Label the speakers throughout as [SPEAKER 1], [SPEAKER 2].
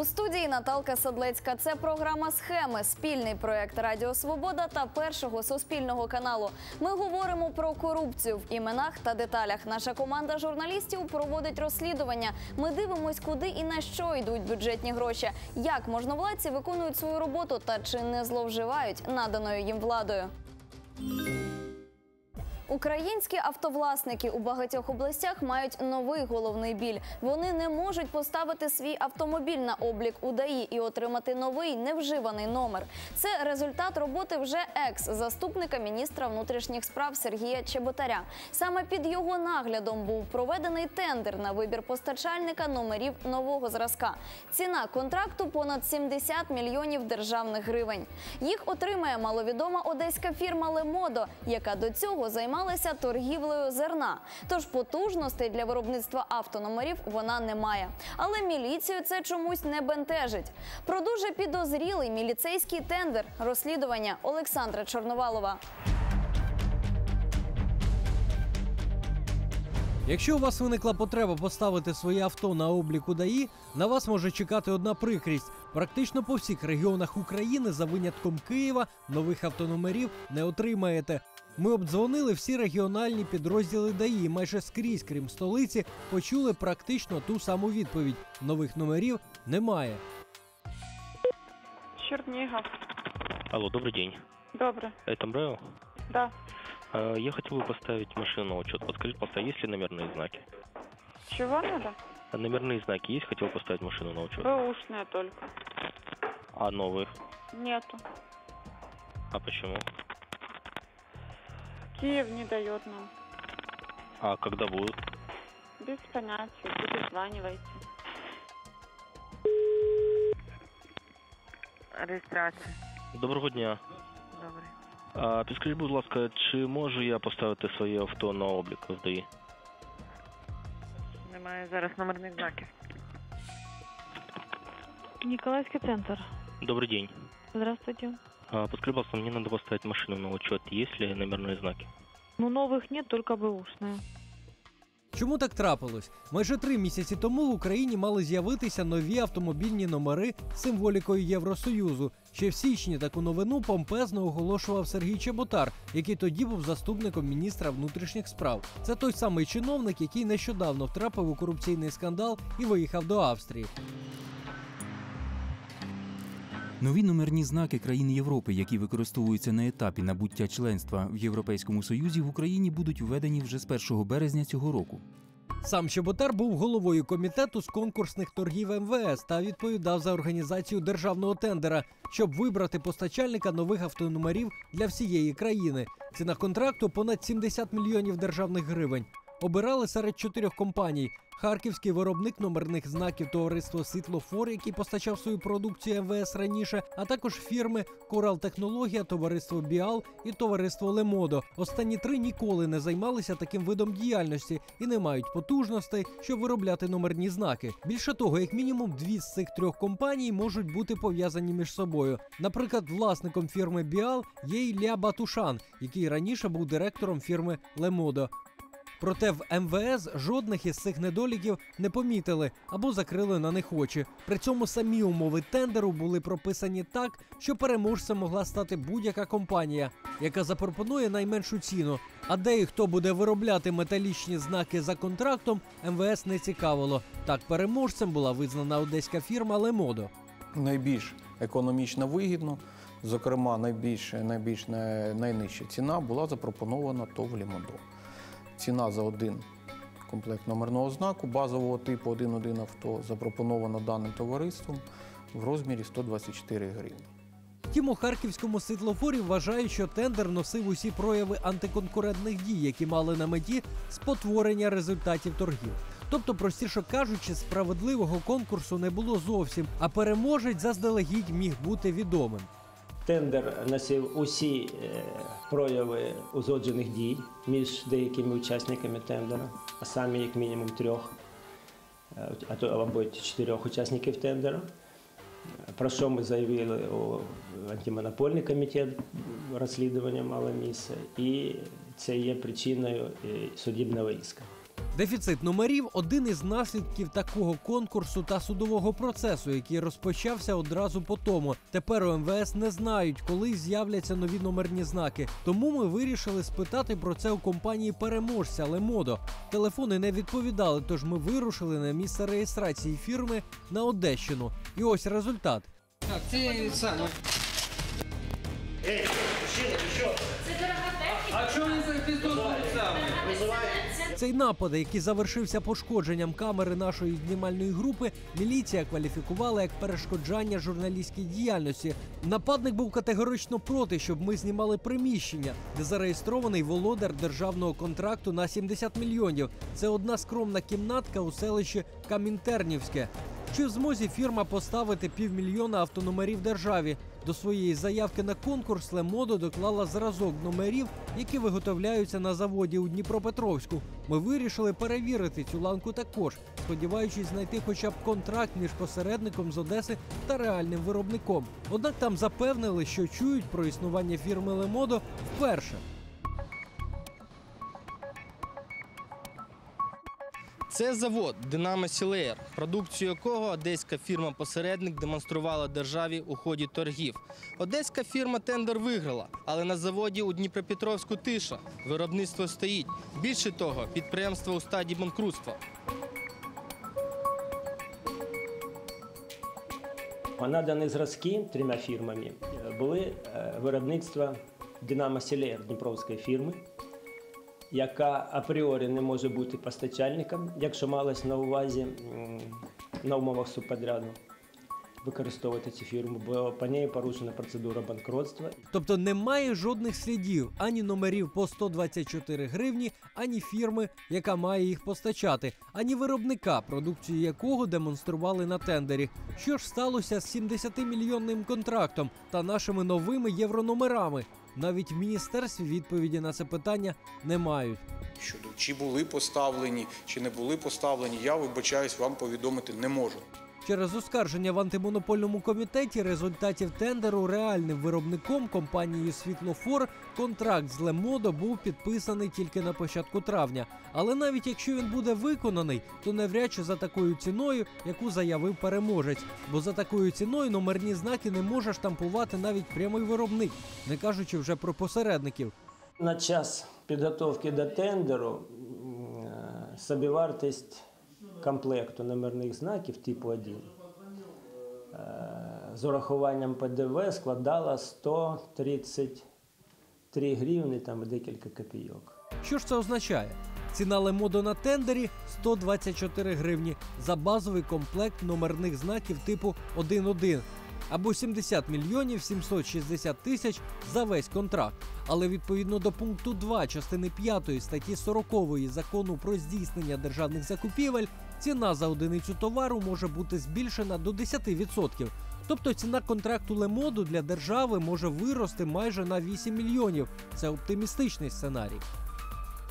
[SPEAKER 1] У студії Наталка Садлецька. Це програма Схеми, спільний проект Радіо Свобода та першого суспільного каналу. Ми говоримо про корупцію в іменах та деталях. Наша команда журналістів проводить розслідування. Ми дивимось, куди і на що йдуть бюджетні гроші, як можновладці виконують свою роботу та чи не зловживають наданою їм владою. Українські автовласники у багатьох областях мають новий головний біль. Вони не можуть поставити свій автомобіль на облік у ДАІ і отримати новий невживаний номер. Це результат роботи вже екс-заступника міністра внутрішніх справ Сергія Чеботаря. Саме під його наглядом був проведений тендер на вибір постачальника номерів нового зразка. Ціна контракту понад 70 мільйонів державних гривень. Їх отримає маловідома одеська фірма Лемодо, яка до цього займалася торгівлею зерна. Тож потужностей для виробництва автономерів вона не має. Але міліцію це чомусь не бентежить. Про дуже підозрілий міліцейський тендер розслідування Олександра Чорновалова.
[SPEAKER 2] Якщо у вас виникла потреба поставити своє авто на облік у ДАІ, на вас може чекати одна прикрість. Практично по всіх регіонах України, за винятком Києва, нових автономерів не отримаєте. Ми обдзвонили всі регіональні підрозділи ДАІ. і Майже скрізь, крім столиці, почули практично ту саму відповідь: нових номерів немає.
[SPEAKER 3] Чернигов.
[SPEAKER 4] Алло, добрый день.
[SPEAKER 3] Добре.
[SPEAKER 4] Это МРЭО?
[SPEAKER 3] Да.
[SPEAKER 4] А, Я хотел бы поставить машину на учет. Подскажите, пожалуйста, есть ли номерные знаки?
[SPEAKER 3] Чего надо?
[SPEAKER 4] А Номерные знаки есть? Хотел поставить машину на учет.
[SPEAKER 3] Бэушные только.
[SPEAKER 4] А новых?
[SPEAKER 3] Нету.
[SPEAKER 4] А почему?
[SPEAKER 3] Киев не дает нам.
[SPEAKER 4] А когда будут?
[SPEAKER 3] Без понятия. Перезванивайте.
[SPEAKER 5] Реєстрація.
[SPEAKER 4] Доброго дня.
[SPEAKER 5] Добре.
[SPEAKER 4] А, підскажіть, будь ласка, чи можу я поставити своє авто на облік в ДАІ?
[SPEAKER 5] Немає зараз номерних знаків.
[SPEAKER 6] Николаевский центр.
[SPEAKER 4] Добрый день.
[SPEAKER 6] Здравствуйте.
[SPEAKER 4] А, подскажите, пожалуйста, мне надо поставить машину на учет. Есть ли номерные знаки?
[SPEAKER 6] Ну, новых нет, только бэушные.
[SPEAKER 2] Чому так трапилось? Майже три місяці тому в Україні мали з'явитися нові автомобільні номери з символікою Євросоюзу. Ще в січні таку новину помпезно оголошував Сергій Чеботар, який тоді був заступником міністра внутрішніх справ. Це той самий чиновник, який нещодавно втрапив у корупційний скандал і виїхав до Австрії.
[SPEAKER 7] Нові номерні знаки країн Європи, які використовуються на етапі набуття членства в Європейському Союзі, в Україні будуть введені вже з 1 березня цього року.
[SPEAKER 2] Сам Чеботар був головою комітету з конкурсних торгів МВС та відповідав за організацію державного тендера, щоб вибрати постачальника нових автономерів для всієї країни. Ціна контракту понад 70 мільйонів державних гривень. Обирали серед чотирьох компаній: харківський виробник номерних знаків товариство Світлофор, який постачав свою продукцію МВС раніше, а також фірми Корал Технологія, товариство Біал і товариство Лемодо. Останні три ніколи не займалися таким видом діяльності і не мають потужностей, щоб виробляти номерні знаки. Більше того, як мінімум дві з цих трьох компаній можуть бути пов'язані між собою. Наприклад, власником фірми Біал є Ілля Батушан, який раніше був директором фірми Лемодо. Проте в МВС жодних із цих недоліків не помітили або закрили на них очі. При цьому самі умови тендеру були прописані так, що переможцем могла стати будь-яка компанія, яка запропонує найменшу ціну. А де і хто буде виробляти металічні знаки за контрактом, МВС не цікавило. Так переможцем була визнана одеська фірма Лемодо.
[SPEAKER 8] найбільш економічно вигідно. Зокрема, найбільш, найбільш найнижча ціна була запропонована ТОВ «Лімодо». Ціна за один комплект номерного знаку базового типу 1.1 авто запропонована даним товариством в розмірі 124 гривні.
[SPEAKER 2] Втім, у харківському світлофорі вважають, що тендер носив усі прояви антиконкурентних дій, які мали на меті спотворення результатів торгів. Тобто, простіше кажучи, справедливого конкурсу не було зовсім, а переможець заздалегідь міг бути відомим.
[SPEAKER 9] Тендер носив усі е, прояви узгоджених дій між деякими учасниками тендера, а саме як мінімум трьох, е, а то або чотирьох учасників тендера. Про що ми заявили у антимонопольний комітет розслідування мало місце, і це є причиною е, судебного іска.
[SPEAKER 2] Дефіцит номерів один із наслідків такого конкурсу та судового процесу, який розпочався одразу по тому. Тепер у МВС не знають, коли з'являться нові номерні знаки. Тому ми вирішили спитати про це у компанії переможця Лемодо. Телефони не відповідали, тож ми вирушили на місце реєстрації фірми на Одещину. І ось результат.
[SPEAKER 10] Так, це саме. А що ви за піздос саме?
[SPEAKER 2] Цей напад, який завершився пошкодженням камери нашої знімальної групи, міліція кваліфікувала як перешкоджання журналістській діяльності. Нападник був категорично проти, щоб ми знімали приміщення, де зареєстрований володар державного контракту на 70 мільйонів. Це одна скромна кімнатка у селищі Камінтернівське. Чи в змозі фірма поставити півмільйона автономерів державі? До своєї заявки на конкурс Лемодо доклала зразок номерів, які виготовляються на заводі у Дніпропетровську. Ми вирішили перевірити цю ланку також, сподіваючись знайти хоча б контракт між посередником з Одеси та реальним виробником. Однак там запевнили, що чують про існування фірми Лемодо вперше.
[SPEAKER 11] Це завод Динамо Сілеєр, продукцію якого одеська фірма-посередник демонструвала державі у ході торгів. Одеська фірма тендер виграла, але на заводі у Дніпропетровську тиша. Виробництво стоїть. Більше того, підприємство у стадії банкрутства.
[SPEAKER 9] Надані зразки трьома фірмами були е, виробництва Динамо Сілеєр Дніпровської фірми, яка апріорі не може бути постачальником, якщо малось на увазі на умовах субподряду використовувати цю фірму, бо по неї порушена процедура банкротства.
[SPEAKER 2] Тобто немає жодних слідів ані номерів по 124 гривні, ані фірми, яка має їх постачати, ані виробника, продукцію якого демонстрували на тендері. Що ж сталося з 70-мільйонним контрактом та нашими новими єврономерами? Навіть в міністерстві відповіді на це питання не мають.
[SPEAKER 8] Щодо чи були поставлені, чи не були поставлені, я вибачаюсь, вам повідомити не можу.
[SPEAKER 2] Через оскарження в антимонопольному комітеті результатів тендеру реальним виробником компанією Світлофор контракт з Лемодо був підписаний тільки на початку травня. Але навіть якщо він буде виконаний, то навряд чи за такою ціною, яку заявив переможець. Бо за такою ціною номерні знаки не може штампувати навіть прямий виробник, не кажучи вже про посередників.
[SPEAKER 9] На час підготовки до тендеру е, собівартість комплекту номерних знаків типу 1 е, з урахуванням ПДВ складала 133 гривні там декілька копійок.
[SPEAKER 2] Що ж це означає? Ціна Лемодо на тендері 124 гривні за базовий комплект номерних знаків типу 1.1 або 70 мільйонів 760 тисяч за весь контракт. Але відповідно до пункту 2 частини 5 статті 40 закону про здійснення державних закупівель, ціна за одиницю товару може бути збільшена до 10%. Тобто ціна контракту Лемоду для держави може вирости майже на 8 мільйонів. Це оптимістичний сценарій.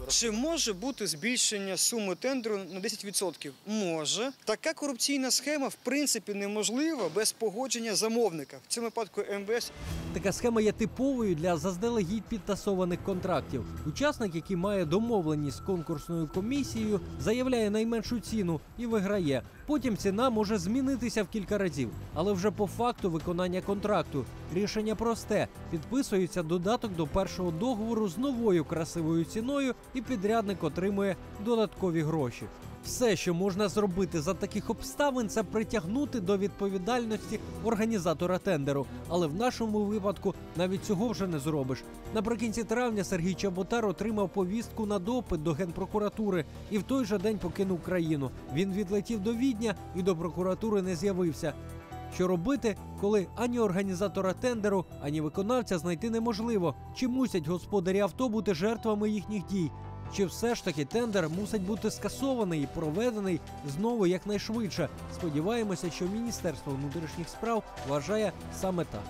[SPEAKER 12] Чи може бути збільшення суми тендеру на 10%? Може. Така корупційна схема в принципі неможлива без погодження замовника. В цьому випадку МВС
[SPEAKER 2] Така схема є типовою для заздалегідь підтасованих контрактів. Учасник, який має домовленість з конкурсною комісією, заявляє найменшу ціну і виграє. Потім ціна може змінитися в кілька разів, але вже по факту виконання контракту. Рішення просте: підписується додаток до першого договору з новою красивою ціною, і підрядник отримує додаткові гроші. Все, що можна зробити за таких обставин, це притягнути до відповідальності організатора тендеру. Але в нашому випадку навіть цього вже не зробиш. Наприкінці травня Сергій Чаботар отримав повістку на допит до генпрокуратури і в той же день покинув країну. Він відлетів до Відня і до прокуратури не з'явився. Що робити, коли ані організатора тендеру, ані виконавця знайти неможливо? Чи мусять господарі авто бути жертвами їхніх дій? Чи все ж таки тендер мусить бути скасований і проведений знову якнайшвидше? Сподіваємося, що Міністерство внутрішніх справ вважає саме так.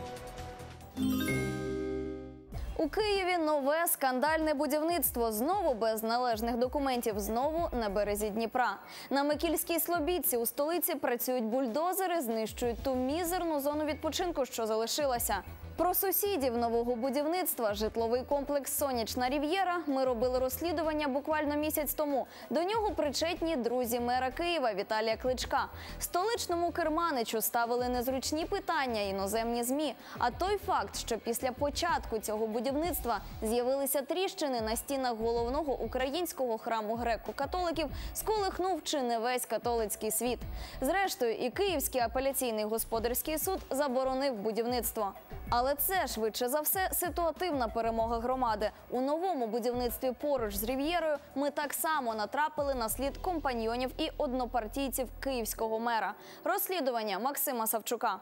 [SPEAKER 1] У Києві нове скандальне будівництво знову без належних документів, знову на березі Дніпра. На Микільській Слобідці у столиці працюють бульдозери, знищують ту мізерну зону відпочинку, що залишилася. Про сусідів нового будівництва житловий комплекс Сонячна Рів'єра ми робили розслідування буквально місяць тому. До нього причетні друзі мера Києва Віталія Кличка. Столичному керманичу ставили незручні питання іноземні змі. А той факт, що після початку цього будівництва з'явилися тріщини на стінах головного українського храму греко-католиків, сколихнув чи не весь католицький світ. Зрештою, і Київський апеляційний господарський суд заборонив будівництво. Але це швидше за все ситуативна перемога громади. У новому будівництві поруч з Рів'єрою ми так само натрапили на слід компаньйонів і однопартійців київського мера. Розслідування Максима Савчука.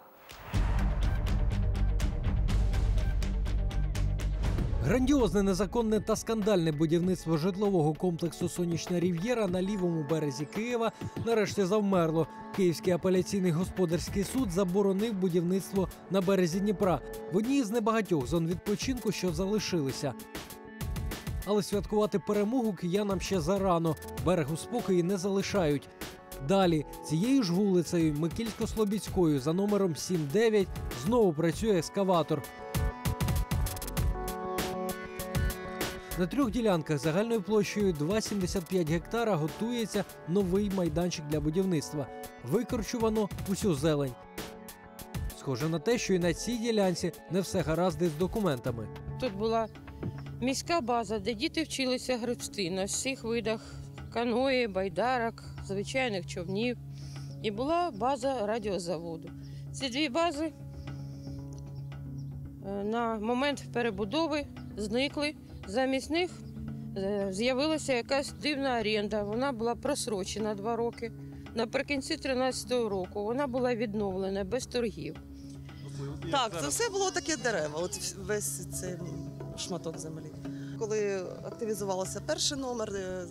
[SPEAKER 2] Грандіозне, незаконне та скандальне будівництво житлового комплексу Сонячна Рів'єра на лівому березі Києва нарешті завмерло. Київський апеляційний господарський суд заборонив будівництво на березі Дніпра в одній з небагатьох зон відпочинку, що залишилися. Але святкувати перемогу киянам ще зарано. Берегу спокою не залишають. Далі цією ж вулицею Микільсько-Слобідською за номером 7-9 знову працює ескаватор. На трьох ділянках загальною площею 2,75 гектара готується новий майданчик для будівництва. Викорчувано усю зелень. Схоже на те, що і на цій ділянці не все гаразд із документами.
[SPEAKER 13] Тут була міська база, де діти вчилися гребсти на всіх видах каної, байдарок, звичайних човнів. І була база радіозаводу. Ці дві бази е, на момент перебудови зникли. Замість них е, з'явилася якась дивна оренда. Вона була просрочена два роки. Наприкінці 2013 року вона була відновлена без торгів.
[SPEAKER 14] Так, це все було таке дерева, от весь цей шматок землі. Коли активізувався перший номер, е,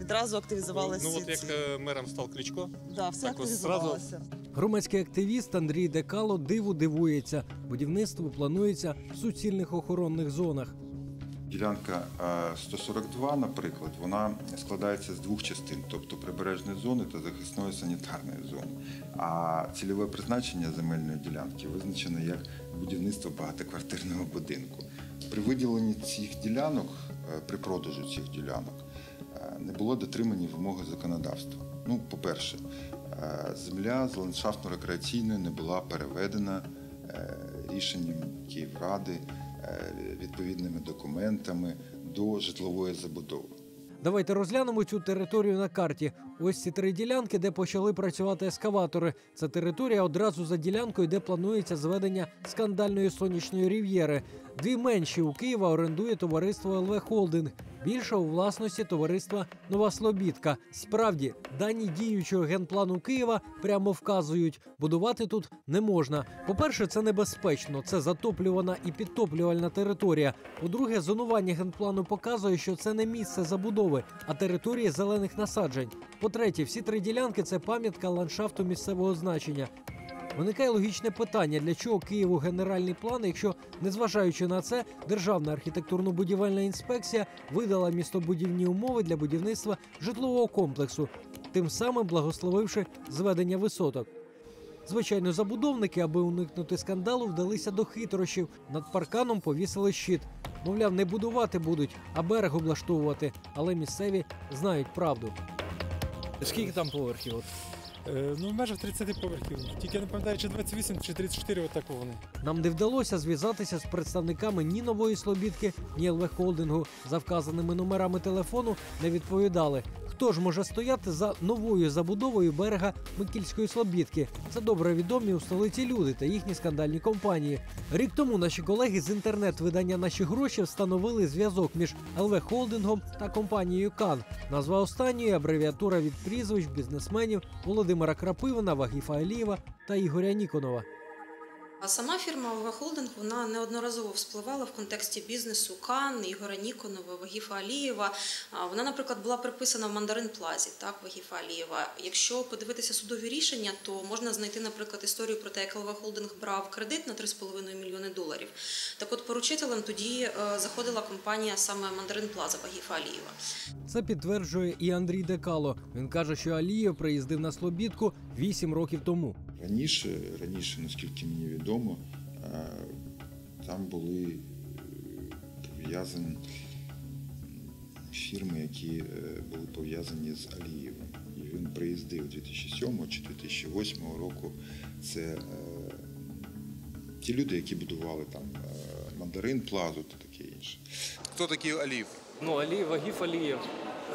[SPEAKER 14] відразу активізувалися.
[SPEAKER 15] Ну, от як
[SPEAKER 14] ці...
[SPEAKER 15] е, мером став Кличко,
[SPEAKER 14] да, все
[SPEAKER 15] так
[SPEAKER 14] активізувалося.
[SPEAKER 2] Громадський активіст Андрій Декало диву дивується. Будівництво планується в суцільних охоронних зонах.
[SPEAKER 16] Ділянка е, 142, наприклад, вона складається з двох частин, тобто прибережної зони та захисної санітарної зони. А цільове призначення земельної ділянки визначено як будівництво багатоквартирного будинку. При виділенні цих ділянок, е, при продажу цих ділянок, е, не було дотримані вимоги законодавства. Ну, по-перше, е, земля з ландшафтно-рекреаційної не була переведена е, рішенням Київради е, відповідними документами до житлової забудови.
[SPEAKER 2] Давайте розглянемо цю територію на карті. Ось ці три ділянки, де почали працювати ескаватори. Це територія одразу за ділянкою, де планується зведення скандальної сонячної рів'єри. Дві менші у Києва орендує товариство ЛВ Холдинг. Більша у власності товариства Нова Слобідка. Справді, дані діючого генплану Києва прямо вказують, будувати тут не можна. По-перше, це небезпечно, це затоплювана і підтоплювальна територія. По-друге, зонування генплану показує, що це не місце забудови, а території зелених насаджень. По-третє, всі три ділянки це пам'ятка ландшафту місцевого значення. Виникає логічне питання, для чого Києву генеральний план, якщо, незважаючи на це, Державна архітектурно-будівельна інспекція видала містобудівні умови для будівництва житлового комплексу, тим самим благословивши зведення висоток. Звичайно, забудовники, аби уникнути скандалу, вдалися до хитрощів. Над парканом повісили щит. Мовляв, не будувати будуть, а берег облаштовувати. Але місцеві знають правду.
[SPEAKER 17] Скільки там поверхів? От? Е, ну, в межах 30 поверхів. Тільки я не пам'ятаю, чи 28, чи 34, отако вони.
[SPEAKER 2] Нам не вдалося зв'язатися з представниками ні нової слобідки, ні ЛВ Холдингу. За вказаними номерами телефону не відповідали. Хто ж може стояти за новою забудовою берега Микільської Слобідки? Це добре відомі у столиці люди та їхні скандальні компанії. Рік тому наші колеги з інтернет-видання Наші гроші встановили зв'язок між ЛВ Холдингом та компанією Кан. Назва останньої абревіатура від прізвищ бізнесменів Володимира Крапивина, Вагіфа Алієва та Ігоря Ніконова.
[SPEAKER 18] А сама фірма ОВ Холдинг вона неодноразово вспливала в контексті бізнесу Кан, Ігоря Ніконова, Вагіфа Алієва. Вона, наприклад, була приписана в Мандарин Плазі, так, Вагіфа Алієва. Якщо подивитися судові рішення, то можна знайти, наприклад, історію про те, як ЛВ Холдинг брав кредит на 3,5 мільйони доларів. Так от поручителем тоді е, заходила компанія саме Мандарин Плаза Вагіфа Алієва.
[SPEAKER 2] Це підтверджує і Андрій Декало. Він каже, що Алієв приїздив на Слобідку 8 років тому.
[SPEAKER 16] Раніше, раніше, наскільки мені відомо, е, там були е, пов'язані фірми, які е, були пов'язані з Алієвим. І він приїздив 2007 чи 2008 року. Це ті люди, які будували там мандарин, плазу та таке інше.
[SPEAKER 15] Хто такий Алієв?
[SPEAKER 2] Ну, Алієв, Агіф Алієв.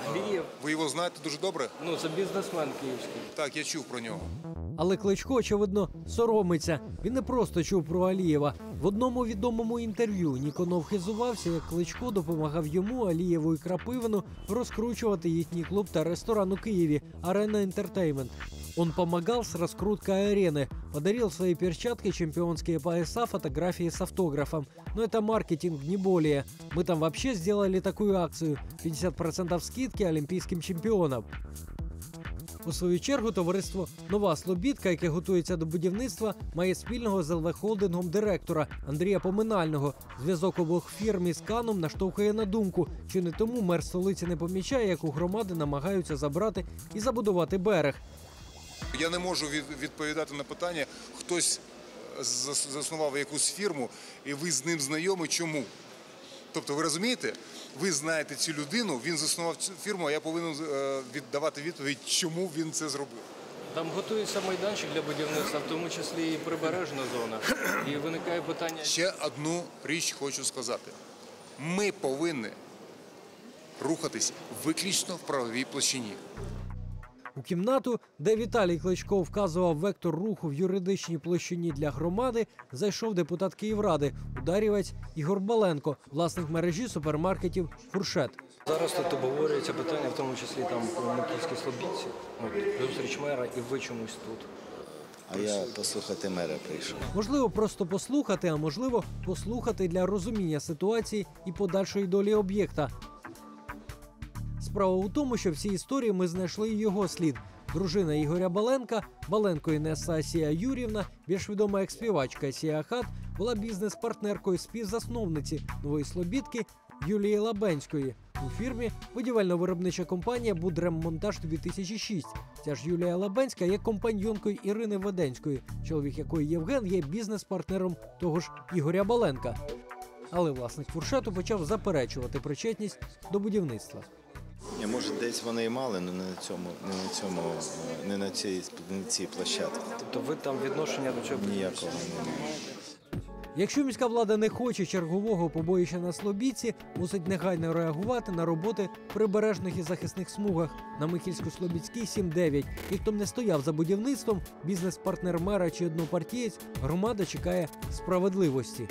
[SPEAKER 2] Алієв.
[SPEAKER 15] Ви його знаєте дуже добре?
[SPEAKER 2] Ну, це бізнесмен київський.
[SPEAKER 15] Так, я чув про нього.
[SPEAKER 2] Але Кличко, очевидно, соромиться. Він не просто чув про Алієва. В одному відомому інтерв'ю Ніконов хизувався, як Кличко допомагав йому, Алієву і Крапивину розкручувати їхній клуб та ресторан у Києві «Арена Entertainment». Он помогал с раскруткой арены, подарил свои перчатки, чемпионские пояса, фотографии с автографом. Но это маркетинг, не более. Мы там вообще сделали такую акцию. 50% скидки олимпийским чемпионам. У свою чергу товариство Нова Слобідка, яке готується до будівництва, має спільного з ЛВ холдингом директора Андрія Поминального. Зв'язок обох фірм із Каном наштовхує на думку, чи не тому мер столиці не помічає, як у громади намагаються забрати і забудувати берег.
[SPEAKER 15] Я не можу від- відповідати на питання, хтось зас- заснував якусь фірму, і ви з ним знайомі. Чому? Тобто, ви розумієте, ви знаєте цю людину, він заснував цю фірму, а я повинен е, віддавати відповідь, чому він це зробив.
[SPEAKER 2] Там готується майданчик для будівництва, в тому числі і прибережна зона. І виникає питання.
[SPEAKER 15] Ще одну річ хочу сказати: ми повинні рухатись виключно в правовій площині.
[SPEAKER 2] У кімнату, де Віталій Кличко вказував вектор руху в юридичній площині для громади, зайшов депутат Київради, ударівець Ігор Баленко, власник мережі супермаркетів Фуршет.
[SPEAKER 19] Зараз тут обговорюється питання, в тому числі там про Микільські Слобідці, зустріч мера, і ви чомусь тут.
[SPEAKER 20] А я послухати мера прийшов.
[SPEAKER 2] Можливо, просто послухати, а можливо, послухати для розуміння ситуації і подальшої долі об'єкта. Справа у тому, що в цій історії ми знайшли його слід. Дружина Ігоря Баленка, Баленко Інеса Асія Юрівна, більш відома як співачка Асія Хат, була бізнес-партнеркою співзасновниці нової слобідки Юлії Лабенської. У фірмі будівельно-виробнича компанія Будреммонтаж 2006. Ця ж Юлія Лабенська є компаньйонкою Ірини Веденської, чоловік якої Євген є бізнес-партнером того ж Ігоря Баленка. Але власник фуршету почав заперечувати причетність до будівництва.
[SPEAKER 20] Ні, може, десь вони і мали, але не на цьому, не на цьому, не на цій, не на цій площадці.
[SPEAKER 19] Тобто ви там відношення до цього
[SPEAKER 20] Ніякого немає.
[SPEAKER 2] Якщо міська влада не хоче чергового побоїща на Слобідці, мусить негайно реагувати на роботи в прибережних і захисних смугах на Михільсько-Слобідській 7-9. І хто б не стояв за будівництвом, бізнес-партнер мера чи однопартієць, громада чекає справедливості.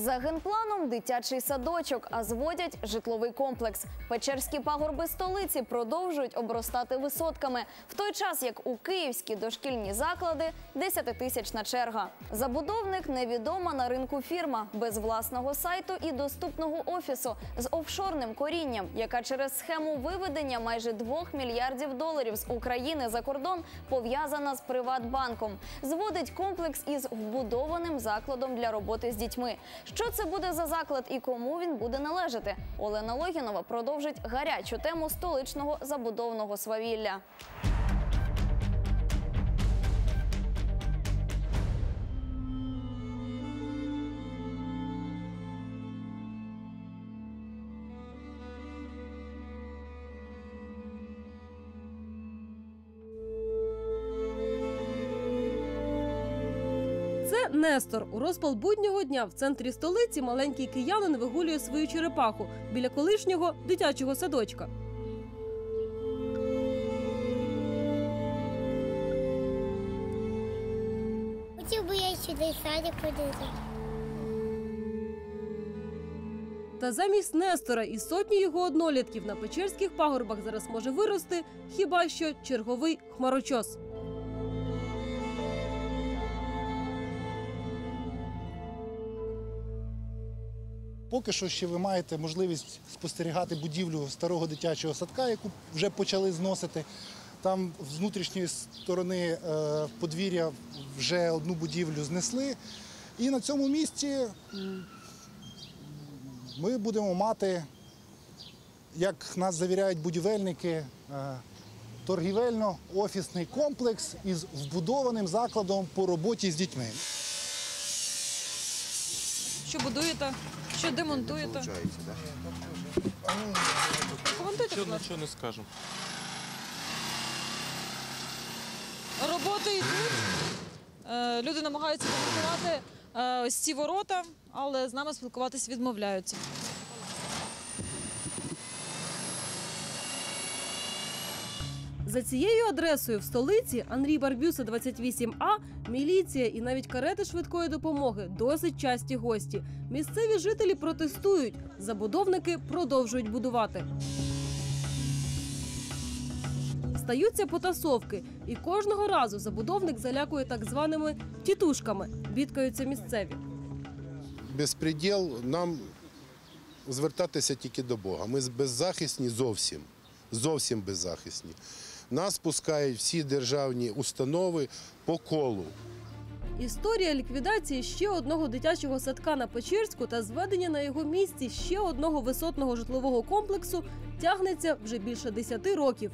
[SPEAKER 1] За генпланом дитячий садочок, а зводять житловий комплекс. Печерські пагорби столиці продовжують обростати висотками, в той час як у київські дошкільні заклади 10-тисячна черга. Забудовник невідома на ринку фірма без власного сайту і доступного офісу з офшорним корінням, яка через схему виведення майже 2 мільярдів доларів з України за кордон пов'язана з Приватбанком. Зводить комплекс із вбудованим закладом для роботи з дітьми. Що це буде за заклад і кому він буде належати? Олена Логінова продовжить гарячу тему столичного забудовного свавілля.
[SPEAKER 21] Нестор. У розпал буднього дня в центрі столиці маленький киянин вигулює свою черепаху біля колишнього дитячого садочка.
[SPEAKER 22] Хотів би я сюди садик ходити.
[SPEAKER 21] Та замість Нестора і сотні його однолітків на печерських пагорбах зараз може вирости хіба що черговий хмарочос.
[SPEAKER 23] Поки що ще ви маєте можливість спостерігати будівлю старого дитячого садка, яку вже почали зносити. Там з внутрішньої сторони е, подвір'я вже одну будівлю знесли. І на цьому місці ми будемо мати, як нас завіряють будівельники, е, торгівельно-офісний комплекс із вбудованим закладом по роботі з дітьми.
[SPEAKER 24] що будуєте, що демонтуєте. Коментуйте, будь ласка.
[SPEAKER 25] Нічого не скажемо.
[SPEAKER 24] Роботи йдуть. Е, Люди намагаються демонтувати е, ось ці ворота, але з нами спілкуватись відмовляються.
[SPEAKER 21] За цією адресою в столиці Андрій Барбюса 28А, міліція і навіть карети швидкої допомоги досить часті гості. Місцеві жителі протестують, забудовники продовжують будувати. Стаються потасовки, і кожного разу забудовник залякує так званими тітушками. Бідкаються місцеві.
[SPEAKER 26] безпреділ, нам звертатися тільки до Бога. Ми беззахисні зовсім. Зовсім беззахисні. Нас пускають всі державні установи по колу.
[SPEAKER 21] Історія ліквідації ще одного дитячого садка на Печерську та зведення на його місці ще одного висотного житлового комплексу тягнеться вже більше 10 років.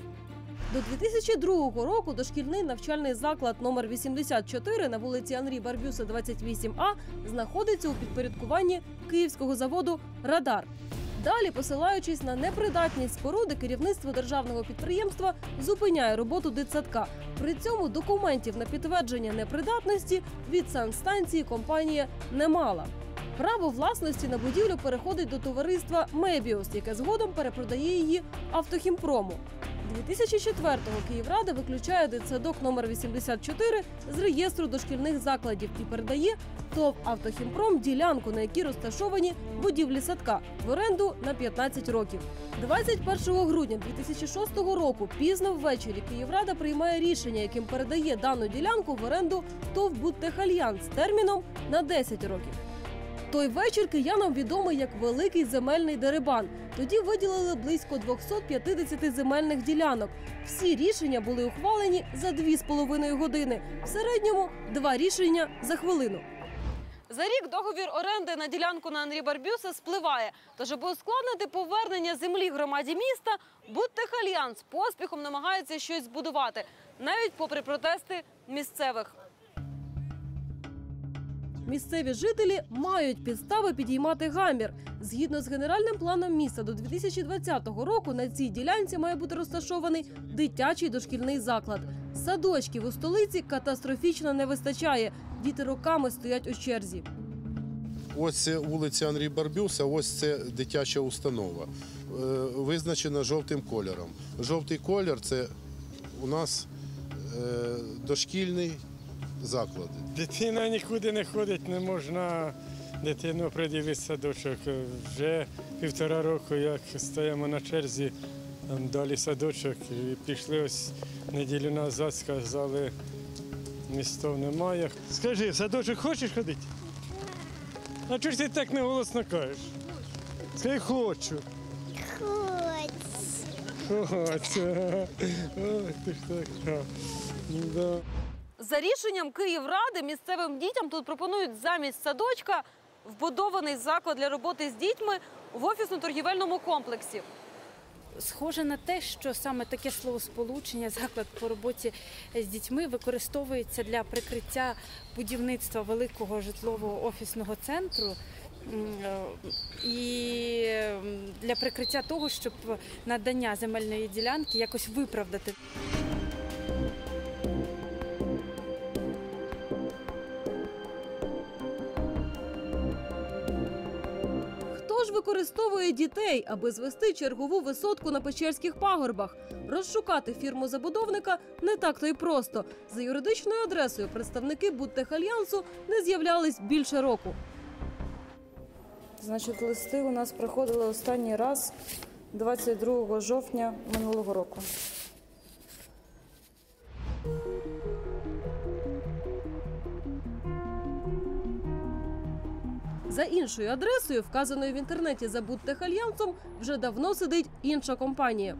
[SPEAKER 21] До 2002 року дошкільний навчальний заклад номер 84 на вулиці Анрі Барбюса 28А знаходиться у підпорядкуванні київського заводу Радар. Далі, посилаючись на непридатність споруди, керівництво державного підприємства зупиняє роботу дитсадка. При цьому документів на підтвердження непридатності від санстанції компанія не мала. Право власності на будівлю переходить до товариства Мебіус, яке згодом перепродає її автохімпрому. 2004-го Київрада виключає дитсадок номер 84 з реєстру дошкільних закладів і передає ТОВ «Автохімпром» ділянку, на якій розташовані будівлі садка в оренду на 15 років. 21 грудня 2006 року пізно ввечері Київрада приймає рішення, яким передає дану ділянку в оренду ТОВ з терміном на 10 років. Той вечір киянам відомий як великий земельний дерибан. Тоді виділили близько 250 земельних ділянок. Всі рішення були ухвалені за 2,5 години. В середньому два рішення за хвилину.
[SPEAKER 24] За рік договір оренди на ділянку на Анрі Барбюса спливає. Тож, аби ускладнити повернення землі громаді міста, Будтехальянс поспіхом намагається щось збудувати, навіть попри протести місцевих.
[SPEAKER 21] Місцеві жителі мають підстави підіймати гамір. Згідно з генеральним планом міста до 2020 року на цій ділянці має бути розташований дитячий дошкільний заклад. Садочків у столиці катастрофічно не вистачає. Діти роками стоять у черзі.
[SPEAKER 26] Ось це вулиця Андрій Барбюса, ось це дитяча установа. Е, Визначена жовтим кольором. Жовтий колір це у нас е, дошкільний заклад.
[SPEAKER 17] Дитина нікуди не ходить, не можна дитину приділити садочок. Вже півтора року, як стоїмо на черзі, там далі садочок. І пішли ось неділю назад, сказали, містов немає. Скажи, в садочок хочеш ходити? А чого ж ти так неголосно кажеш? Скажи, хочу. Хочу. Ох, ти ж така. Да.
[SPEAKER 24] За рішенням Київради місцевим дітям тут пропонують замість садочка вбудований заклад для роботи з дітьми в офісно-торгівельному комплексі.
[SPEAKER 27] Схоже на те, що саме таке словосполучення заклад по роботі з дітьми використовується для прикриття будівництва великого житлового офісного центру. І для прикриття того, щоб надання земельної ділянки якось виправдати.
[SPEAKER 21] Ж використовує дітей, аби звести чергову висотку на Печерських пагорбах? Розшукати фірму забудовника не так то й просто. За юридичною адресою представники Будтехальянсу не з'являлись більше року.
[SPEAKER 28] Значить, листи у нас приходили останній раз 22 жовтня минулого року.
[SPEAKER 21] За іншою адресою, вказаною в інтернеті за Будтехальянсом, вже давно сидить інша компанія.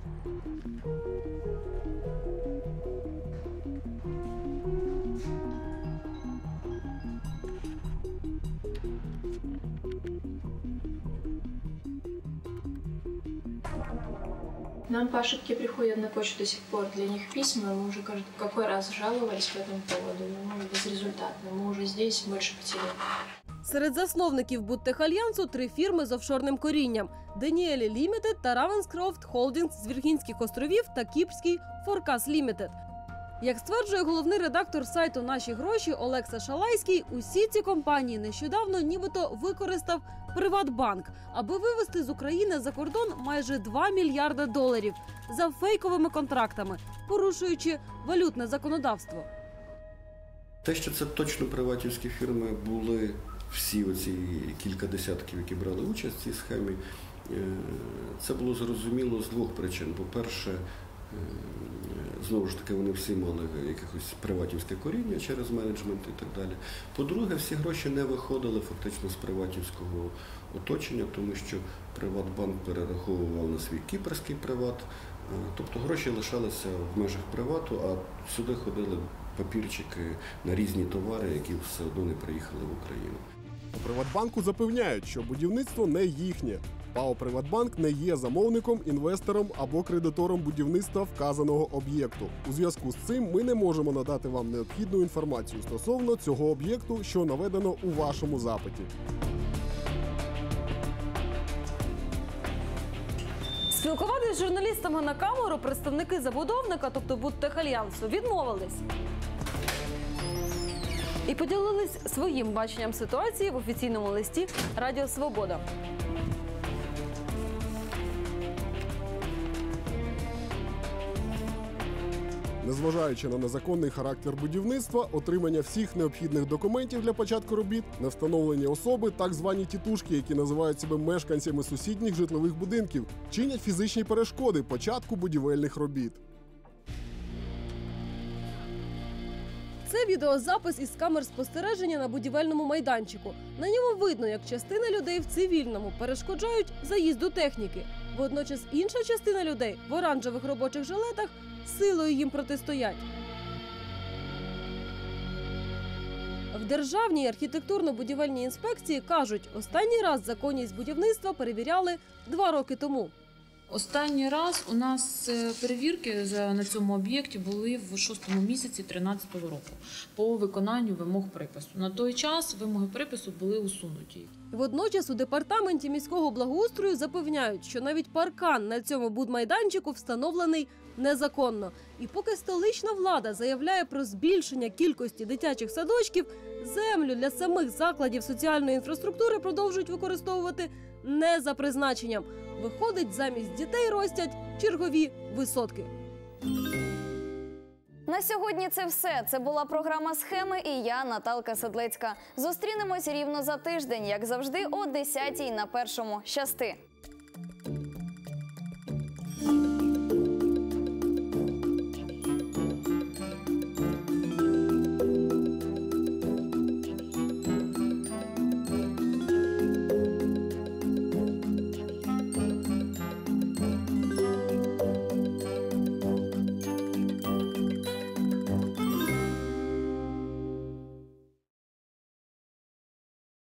[SPEAKER 29] Нам по ошибке приходят на почту до сих пор для них письма. Мы уже каждый какой раз жаловались по этому поводу, но безрезультатно. Мы уже здесь больше пяти лет.
[SPEAKER 21] Серед засновників Буттехальянсу три фірми з офшорним корінням: Деніелі Лімітед та Равенскрофт Холдінгс з Віргінських островів та Кіпрський Форкас Лімітед. Як стверджує головний редактор сайту Наші гроші Олекса Шалайський, усі ці компанії нещодавно нібито використав Приватбанк, аби вивезти з України за кордон майже 2 мільярда доларів за фейковими контрактами, порушуючи валютне законодавство.
[SPEAKER 25] Те, що це точно приватівські фірми були всі оці кілька десятків, які брали участь в цій схемі, е, це було зрозуміло з двох причин. По-перше, е, знову ж таки, вони всі мали якихось приватівське коріння через менеджмент і так далі. По-друге, всі гроші не виходили фактично з приватівського оточення, тому що Приватбанк перераховував на свій кіпрський приват. Е, Тобто гроші лишалися в межах привату, а сюди ходили папірчики на різні товари, які все одно не приїхали в Україну.
[SPEAKER 30] У Приватбанку запевняють, що будівництво не їхнє. ПАО Приватбанк не є замовником, інвестором або кредитором будівництва вказаного об'єкту. У зв'язку з цим ми не можемо надати вам необхідну інформацію стосовно цього об'єкту, що наведено у вашому запиті.
[SPEAKER 21] Спілкуватися з журналістами на камеру представники забудовника, тобто Буттехальянсу, відмовились. І поділились своїм баченням ситуації в офіційному листі Радіо Свобода.
[SPEAKER 30] Незважаючи на незаконний характер будівництва, отримання всіх необхідних документів для початку робіт, на встановлення особи, так звані тітушки, які називають себе мешканцями сусідніх житлових будинків, чинять фізичні перешкоди початку будівельних робіт.
[SPEAKER 21] Відеозапис із камер спостереження на будівельному майданчику. На ньому видно, як частина людей в цивільному перешкоджають заїзду техніки. Водночас інша частина людей в оранжевих робочих жилетах силою їм протистоять. В Державній архітектурно-будівельній інспекції кажуть, останній раз законність будівництва перевіряли два роки тому.
[SPEAKER 31] Останній раз у нас е, перевірки на цьому об'єкті були в шостому місяці 2013 року по виконанню вимог припису. На той час вимоги припису були усунуті.
[SPEAKER 21] Водночас у департаменті міського благоустрою запевняють, що навіть паркан на цьому будмайданчику встановлений незаконно. І поки столична влада заявляє про збільшення кількості дитячих садочків, землю для самих закладів соціальної інфраструктури продовжують використовувати не за призначенням. Виходить, замість дітей ростять чергові висотки.
[SPEAKER 1] На сьогодні це все. Це була програма схеми і я, Наталка Седлецька. Зустрінемось рівно за тиждень, як завжди, о 10-й на першому. Щасти!